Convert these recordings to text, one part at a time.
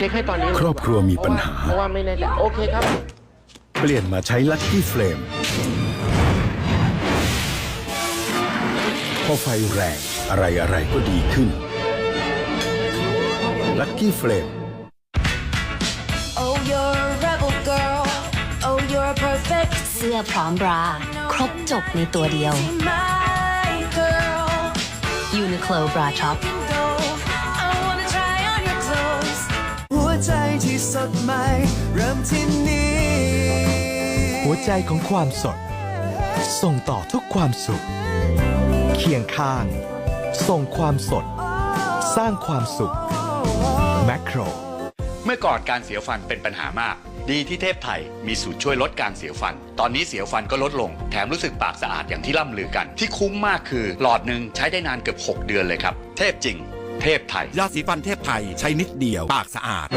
เช็คให้ตอนนี้เลยครอบครัวมีปัญหา เพราะว่าไม่แน่ใจโอเคครับ เปลี่ยนมาใช้ลั c กี้เฟลมพอไฟแรงอะไรอะไรก็ดีขึ้นลั c กี้เฟลม Oh, you're a rebel girl. Oh, you're perfect. เสื้อพร้อมบรา ครบจบในตัวเดียว My girl. Uniqlo Bra Shop สดใหม่เริ่มที่นี่ หัวใจของความสด ส่งต่อทุกความสุข เคียงข้าง ส่งความสด สร้างความสุขแมคโคร เมื่อก่อนการเสียวฟันเป็นปัญหามาก ดีที่เทพไทยมีสูตรช่วยลดการเสียวฟัน ตอนนี้เสียวฟันก็ลดลง แถมรู้สึกปากสะอาดอย่างที่ล่ำลือกัน ที่คุ้มมากคือ หลอดหนึ่งใช้ได้นานเกือบ 6 เดือนเลยครับ เทพจริง เทพไทย ยาสีฟันเทพไทยใช้นิดเดียว ปากสะอาด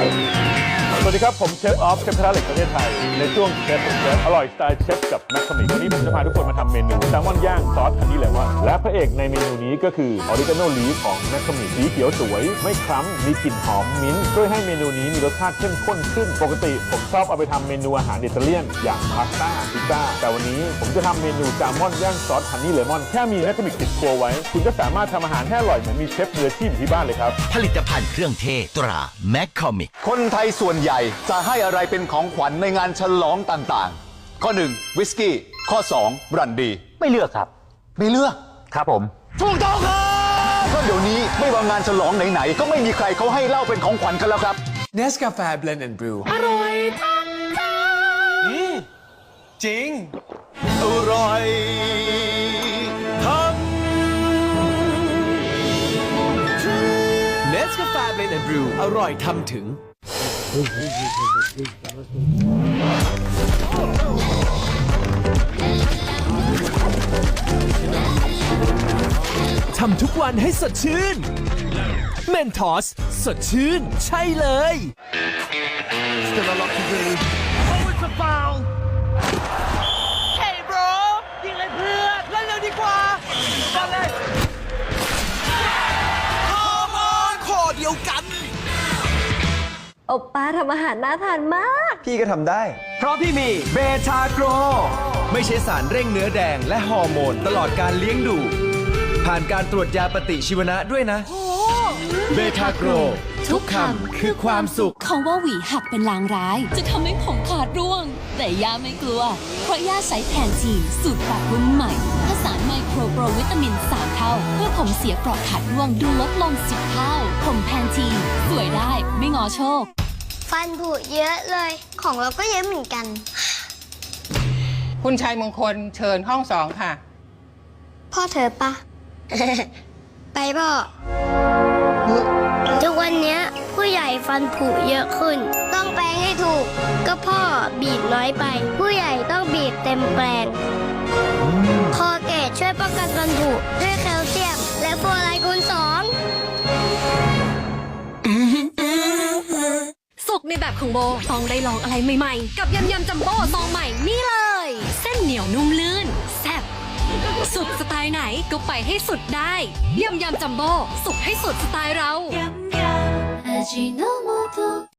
สวัสดีครับ ผมเชฟออฟเชฟกระทะเหล็กประเทศไทย ในช่วงเชฟเชฟอร่อยสไตล์เชฟกับแมคคามิกวันนี้ผมจะพาทุกคนมาทำเมนูแซลมอนย่างซอสฮันนี่เลมอนและพระเอกในเมนูนี้ก็คือออริกาโนลีฟของแมคคามิกสีเขียวสวย ไม่คล้ำมีกลิ่นหอมมิ้นท์ช่วยให้เมนูนี้มีรสชาติเข้มข้นขึ้นปกติ ผมชอบเอาไปทำเมนูอาหารอิตาเลียน อย่างพาสต้าพิซซ่าแต่วันนี้ผมจะทำเมนูแซลมอนย่างซอสฮันนี่เลมอนแค่มีแมคคามิกติดครัวไว้ คุณก็สามารถทำอาหารให้อร่อยเหมือนมีเชฟมืออาชีพอยู่ที่บ้านเลยครับผลิตภัณฑ์เครื่องเทศตราแมคคอมิกคนไทยส่วนใหญ่จะให้อะไรเป็นของขวัญในงานฉลองต่างๆ ข้อ1วิสกี้ ข้อ2บรันดีไม่เลือกครับ ไม่เลือกครับผม ถูกต้องครับเพราะเดี๋ยวนี้ไม่ว่างานฉลองไหนๆ ก็ไม่มีใครเขาให้เหล้าเป็นของขวัญกันแล้วครับ เนสกาแฟ Blend and Brew อร่อยทั้งใจจริง อร่อยทำเนสกาแฟเบลนด์บรูอร่อยทำถึง ทำทุกวันให้สดชื่น เมนทอส สดชื่น ใช่เลย โอป้าทำอาหารน่าทานมาก พี่ก็ทำได้ เพราะพี่มีเบทาโกร ไม่ใช่สารเร่งเนื้อแดงและฮอร์โมนตลอดการเลี้ยงดู ผ่านการตรวจยาปฏิชีวนะด้วยนะ เบทาโกร ทุกคำคือความสุขเขาว่าหวีหักเป็นลางร้าย จะทำให้ผมขาดร่วง แต่ย่าไม่กลัว เพราะย่าใช้แทนทีสูตรปรับรุ่นใหม่ ผสานไมโครโปรวิตามิน 3 เท่า เพื่อผมเสียเปราะขาดร่วงดูลดลง 10 เท่า ผมแพนทีนสวยได้ไม่งอโชค ฟันผุเยอะเลย ของเราก็เยอะเหมือนกัน คุณชัยมงคลเชิญห้องสองค่ะ พ่อเธอปะ ไปพ่อ ทุกวันเนี้ยผู้ใหญ่ฟันผุเยอะขึ้น ต้องแปลงให้ถูก ก็พ่อบีบน้อยไป ผู้ใหญ่ต้องบีบเต็มแปลง คอเกตช่วยป้องกันฟันผุด้วยแคลเซียม และฟลูออไรด์คูณสองสุกในแบบของโบต้องได้ลองอะไรใหม่ๆ กับยำยำจัมโบ้ซองใหม่นี่เลย เส้นเหนียวนุ่มลื่น แซ่บสุดสไตล์ไหนก็ไปให้สุดได้ยำยำจัมโบ้สุกให้สุดสไตล์เรา